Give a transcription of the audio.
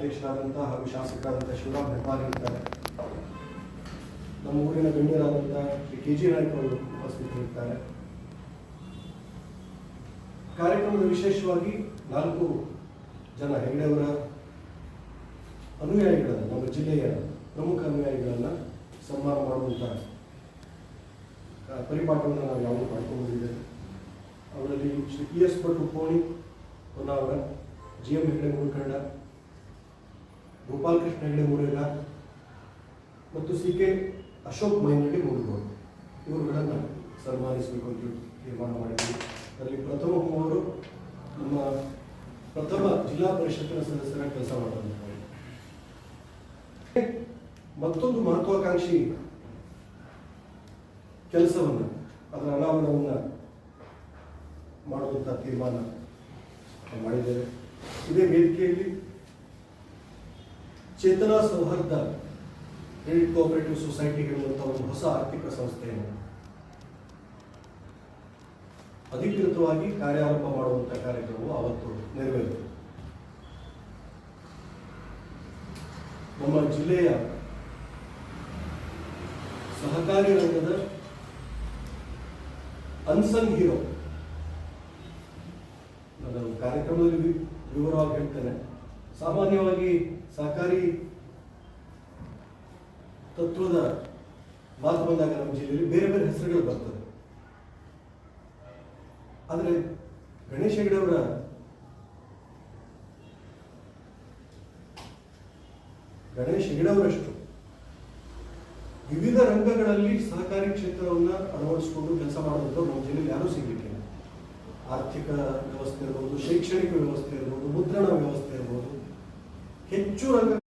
ಅಧ್ಯಕ್ಷರಾದಂಥ ಹಾಗೂ ಶಾಸಕರಾದಂಥ ಶಿವರಾಮ್ ಹೆಬ್ಬಾರ್ ಇರ್ತಾರೆ ನಮ್ಮ ಊರಿನ ಗಣ್ಯರಾದಂತಹ ಶ್ರೀ ಕೆ ಜಿ ನಾಯ್ಕ ಅವರು ಉಪಸ್ಥಿತರಿರ್ತಾರೆ ಕಾರ್ಯಕ್ರಮದ ವಿಶೇಷವಾಗಿ ನಾಲ್ಕು ಜನ ಹೆಗಡೆಯವರ ಅನುಯಾಯಿಗಳನ್ನು, ನಮ್ಮ ಜಿಲ್ಲೆಯ ಪ್ರಮುಖ ಅನುಯಾಯಿಗಳನ್ನ ಸನ್ಮಾನ ಮಾಡುವಂತಹ ಪರಿಪಾಠವನ್ನು ನಾವು ಯಾವುದು ಮಾಡ್ಕೊಂಡಿದ್ದೇವೆ. ಅವರಲ್ಲಿ Shri P S Bhat Upponi Honnavar G M Hegde Mulkanda Gopalakrishna Hegade Murega ಮತ್ತು ಸಿ ಕೆ ಅಶೋಕ್ ಮೈನಳ್ಳಿ ಮೂರುಗೋಡು ಇವರುಗಳನ್ನು ಸನ್ಮಾನಿಸಬೇಕು ಅಂತ ತೀರ್ಮಾನ ಮಾಡಿದ್ವಿ. ಅದರಲ್ಲಿ ಪ್ರಥಮ ಮೂವರು ನಮ್ಮ ಪ್ರಥಮ ಜಿಲ್ಲಾ ಪರಿಷತ್ತಿನ ಸದಸ್ಯರ ಕೆಲಸ ಮಾಡುವಂತಹ ಮತ್ತೊಂದು ಮಹತ್ವಾಕಾಂಕ್ಷಿ ಕೆಲಸವನ್ನು, ಅದರ ಅನಾವರಣವನ್ನು ಮಾಡುವಂಥ ತೀರ್ಮಾನ ಮಾಡಿದ್ದೇವೆ ಇದೇ ವೇದಿಕೆಯಲ್ಲಿ ಚೇತನಾ ಸೌಹಾರ್ದ ಕ್ರೆಡಿಟ್ ಕೋಆಪರೇಟಿವ್ ಸೊಸೈಟಿ ಹೇಳುವಂಥ ಒಂದು ಹೊಸ ಆರ್ಥಿಕ ಸಂಸ್ಥೆಯನ್ನು ಅಧಿಕೃತವಾಗಿ ಕಾರ್ಯಾರಂಭ ಮಾಡುವಂಥ ಕಾರ್ಯಕ್ರಮವು ಅವತ್ತು ನೆರವೇರಿತು. ನಮ್ಮ ಜಿಲ್ಲೆಯ ಸಹಕಾರಿ ರಂಗದ ಅನ್ಸಂಗ್ ಹೀರೋ ನಾನು ಕಾರ್ಯಕ್ರಮದಲ್ಲಿ ವಿವರವಾಗಿ ಹೇಳ್ತೇನೆ. ಸಾಮಾನ್ಯವಾಗಿ ಸಹಕಾರಿ ತತ್ವದ ಮಾತು ಬಂದಾಗ ನಮ್ಮ ಜಿಲ್ಲೆಯಲ್ಲಿ ಬೇರೆ ಬೇರೆ ಹೆಸರುಗಳು ಬರ್ತದೆ ಆದರೆ ಗಣೇಶ ಹೆಗಡೆ ಅವರ ಗಣೇಶ್ ಹೆಗಡೆ ಅವರಷ್ಟು ವಿವಿಧ ರಂಗಗಳಲ್ಲಿ ಸಹಕಾರಿ ಕ್ಷೇತ್ರವನ್ನು ಅಳವಡಿಸಿಕೊಂಡು ಕೆಲಸ ಮಾಡುವಂಥವ್ರು ನಮ್ಮ ಜಿಲ್ಲೆಯಲ್ಲಿ ಯಾರೂ ಸಿಗಲಿಕ್ಕಿಲ್ಲ. ಆರ್ಥಿಕ ವ್ಯವಸ್ಥೆ ಇರ್ಬೋದು, ಶೈಕ್ಷಣಿಕ ಇರ್ಬೋದು